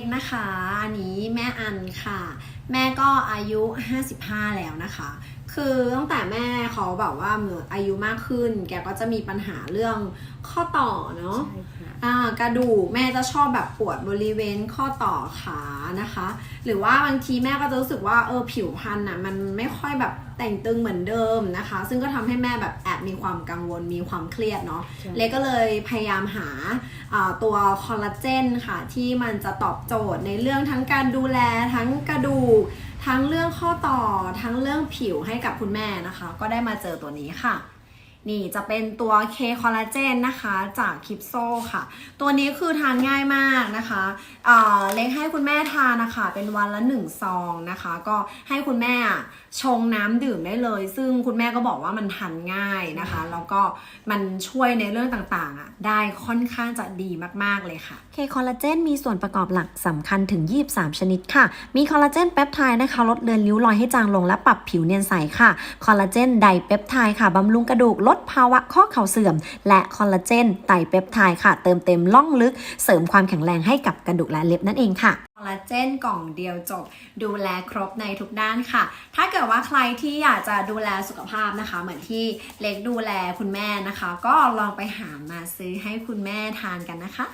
เองนะคะอันนี้แม่อันค่ะ แม่ก็อายุ 55 แล้วนะคะ คือตั้งแต่แม่เขาแบบว่าเหมือนอายุมากขึ้น แกก็จะมีปัญหาเรื่องข้อต่อเนาะใช่ค่ะอ่ากระดูกแม่จะชอบแบบปวดบริเวณข้อต่อขานะคะ หรือว่าบางทีแม่ก็จะรู้สึกว่าเออผิวพรรณอะมันไม่ค่อยแบบแต่งตึงเหมือนเดิมนะคะ ซึ่งก็ทำให้แม่แบบแอบมีความกังวลมีความเครียดเนาะใช่เล็กก็เลยพยายามหาอ่าตัวคอลลาเจนค่ะที่มันจะตอบโจทย์ในเรื่องทั้งการดูแลทั้งกระดูก ทั้งเรื่องข้อต่อทั้งเรื่องผิวให้กับคุณแม่นะคะ ก็ได้มาเจอตัวนี้ค่ะ นี่จะเป็นตัวเคคอลลาเจนนะคะจากคิปโซค่ะ ตัวนี้คือทานง่ายมากนะคะเอ่อเล็กให้คุณแม่ทานนะคะเป็นวันละหนึ่งซองนะคะ ก็ให้คุณแม่ชงน้ำดื่มได้เลย ซึ่งคุณแม่ก็บอกว่ามันทานง่ายนะคะ แล้วก็มันช่วยในเรื่องต่างๆอะได้ค่อนข้างจะดีมากๆเลยค่ะ เคคอลลาเจนมีส่วนประกอบหลักสำคัญถึง 23 ชนิดค่ะ มีคอลลาเจนเปปไทด์นะคะลดเลือนริ้วรอยให้จางลงและปรับผิวเนียนใสค่ะ คอลลาเจนไดเปปไทด์ค่ะบำรุงกระดูกลดภาวะข้อเข่าเสื่อม และคอลลาเจนไตเปปไทด์ค่ะ เติมเต็มล่องลึก เสริมความแข็งแรงให้กับกระดูกและเล็บนั่นเองค่ะคอลลาเจนกล่องเดียวจบ ดูแลครบในทุกด้านค่ะ ถ้าเกิดว่าใครที่อยากจะดูแลสุขภาพนะคะ เหมือนที่เล็กดูแลคุณแม่นะคะ ก็ลองไปหามาซื้อให้คุณแม่ทานกันนะคะ